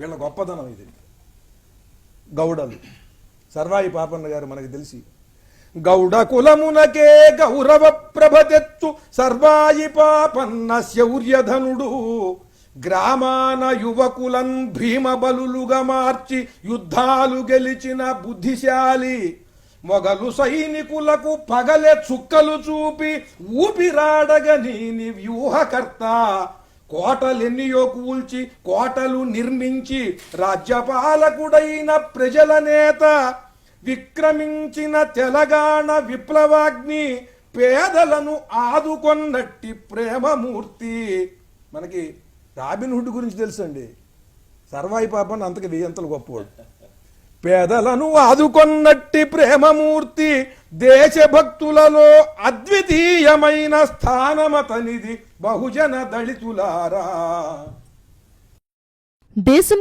వీళ్ళ గొప్పదనం ఇది. గౌడలు. సర్వాయి పాపన్న గారు మనకి తెలిసి గౌడ కులమునకే గౌరవ ప్రభతెత్తు సర్వాయి పాపన్న శౌర్యధనుడు. గ్రామాన యువకులం భీమబలులుగా మార్చి యుద్ధాలు గెలిచిన బుద్ధిశాలి. మొగలు సైనికులకు పగలే చుక్కలు చూపి ఊపిరాడగ నీని వ్యూహకర్త. కోటలెన్నియో కూల్చి కోటలు నిర్మించి రాజ్యపాలకుడైన ప్రజల నేత విక్రమించిన తెలంగాణ విప్లవాగ్ని పేదలను ఆదుకొన్నట్టి ప్రేమమూర్తి. మనకి రాబిన్హుడ్ గురించి తెలుసండి. సర్వాయి పాపన్ అంతకు వెయ్యంతలు గొప్పవాడు. పేదలను ఆదుకొన్నట్టి ప్రేమమూర్తి దేశభక్తులలో అద్వితీయమైన స్థానమతనిది బహుజన దళితులారా. దేశం